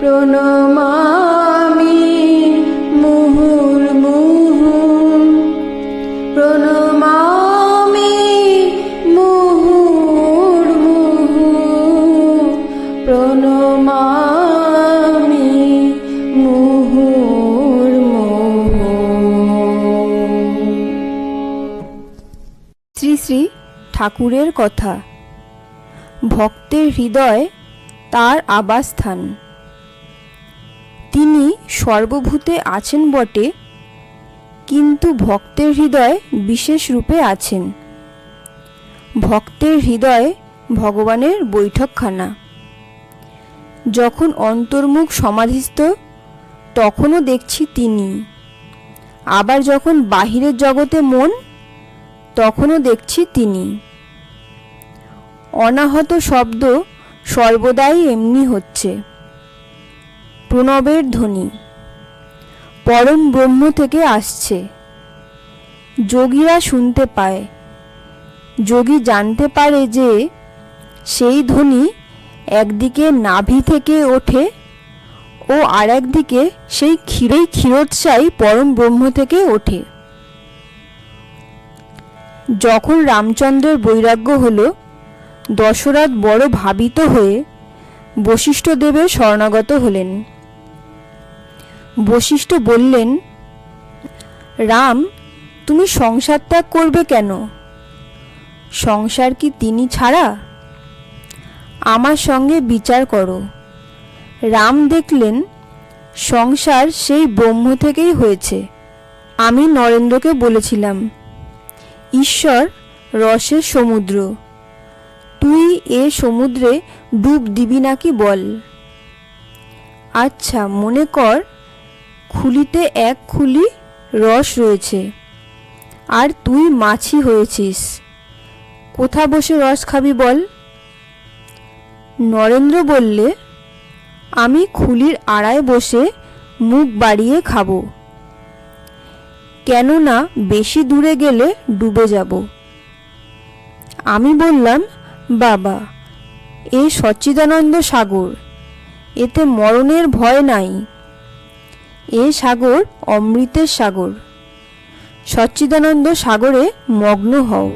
প্রণমামি মুহুর্মুহু প্রণমামি মুহুর্মুহু প্রণমামি মুহুর্মুহু শ্রী শ্রী ঠাকুরের কথা। ভক্তের হৃদয় তার আবাসস্থান। তিনি সর্বভূতে আছেন বটে, কিন্তু ভক্তের হৃদয় বিশেষ রূপে আছেন। ভক্তের হৃদয় ভগবানের বৈঠকখানা। যখন অন্তর্মুখ সমাধিস্থ, তখনও দেখছি তিনি। আবার যখন বাহিরের জগতে মন, তখনও দেখছি তিনি। অনাহত শব্দ সর্বদাই এমনি হচ্ছে। প্রণবের ধ্বনি। পরম ব্রহ্ম থেকে আসছে। যোগীরা শুনতে পায়। যোগী জানতে পারে যে সেই ধ্বনি একদিকে নাভি থেকে ওঠে ও আর একদিকে সেই ক্ষীরেই ক্ষীরোৎসাই পরম ব্রহ্ম থেকে ওঠে। যখন রামচন্দ্রের বৈরাগ্য হল দশরথ বড় ভাবিত হয়ে বশিষ্ঠ দেবের শরণাগত হলেন। বশিষ্ঠ বললেন, রাম, তুমি সংসার ত্যাগ করবে কেন? সংসার কি তিনি ছাড়া? আমার সঙ্গে বিচার করো। রাম দেখলেন, সংসার সেই ব্রহ্ম থেকেই হয়েছে। আমি নরেন্দ্রকে বলেছিলাম, ঈশ্বর রসের সমুদ্র। তুই এ সমুদ্রে ডুব দিবি নাকি বল? আচ্ছা মনে কর, খুলিতে এক খুলি রস রয়েছে। আর তুই মাছি হয়েছিস। কোথা বসে রস খাবি বল? নরেন্দ্র বললে, আমি খুলির আড়ায় বসে মুখ বাড়িয়ে খাব। কেননা বেশি দূরে গেলে ডুবে যাব। আমি বললাম বাবা, এ সচ্চিদানন্দ সাগর, এতে মরণের ভয় নাই। এ সাগর অমৃতের সাগর। সচ্চিদানন্দ সাগরে মগ্ন হও।